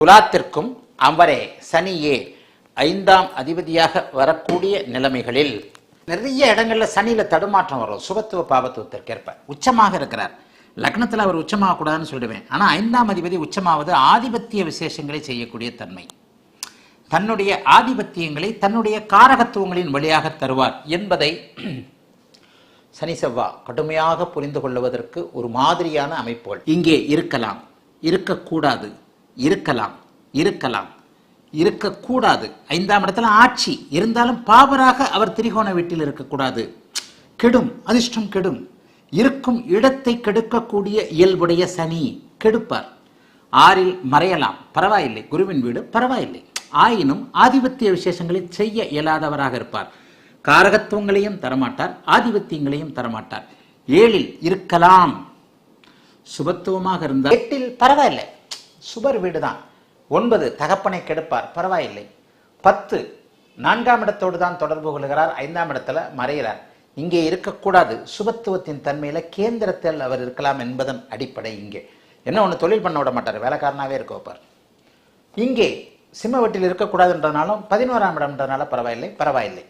துலாத்திற்கும் அவரே சனியே ஐந்தாம் அதிபதியாக வரக்கூடிய நிலைமைகளில் நிறைய இடங்கள்ல சனியில தடுமாற்றம் வரும். சுபத்துவ பாபத்துவத்திற்கேற்ப. உச்சமாக இருக்கிறார். லக்னத்தில் அவர் உச்சமாக கூடாதுன்னு சொல்லிடுவேன் ஆனால் ஐந்தாம் அதிபதி உச்சமாவது ஆதிபத்திய விசேஷங்களை செய்யக்கூடிய தன்மை. தன்னுடைய ஆதிபத்தியங்களை தன்னுடைய காரகத்துவங்களின் வழியாக தருவார் என்பதை சனி செவ்வா கடுமையாக புரிந்து கொள்வதற்கு ஒரு மாதிரியான அமைப்புகள் இங்கே இருக்கலாம். இருக்கக்கூடாது. இருக்கலாம் இருக்கலாம். இருக்கக்கூடாது. ஐந்தாம் இடத்துல ஆட்சி. இருந்தாலும் பாவராக அவர் திரிகோண வீட்டில் இருக்கக்கூடாது. கெடும் அதிர்ஷ்டம் கெடும். இருக்கும் இடத்தை கெடுக்கக்கூடிய இயல்புடைய சனி கெடுப்பார். ஆறில் மறையலாம். பரவாயில்லை. குருவின் வீடு பரவாயில்லை. ஆயினும் ஆதிபத்திய விசேஷங்களை செய்ய இயலாதவராக இருப்பார். காரகத்துவங்களையும் தரமாட்டார். ஆதிபத்தியங்களையும் தரமாட்டார். ஏழில் இருக்கலாம். சுபத்துவமாக இருந்தால் எட்டில் பரவாயில்லை. சுபர் வீடுதான். ஒன்பது தகப்பனை கெடுப்பார். பரவாயில்லை. பத்து நான்காம் இடத்தோடு தான் தொடர்பு கொள்கிறார். ஐந்தாம் இடத்துல மறைகிறார். இங்கே இருக்கக்கூடாது. சுபத்துவத்தின் தன்மையில் கேந்திரத்தில் அவர் இருக்கலாம் என்பதன் அடிப்படை இங்கே. என்ன ஒன்று தொழில் பண்ண விட மாட்டார். வேலைக்காரனாகவே இருக்க வைப்பார். இங்கே சிம்ம வீட்டில் இருக்கக்கூடாதுன்றனாலும் பதினோராம் இடம்ன்றனால பரவாயில்லை. பரவாயில்லை.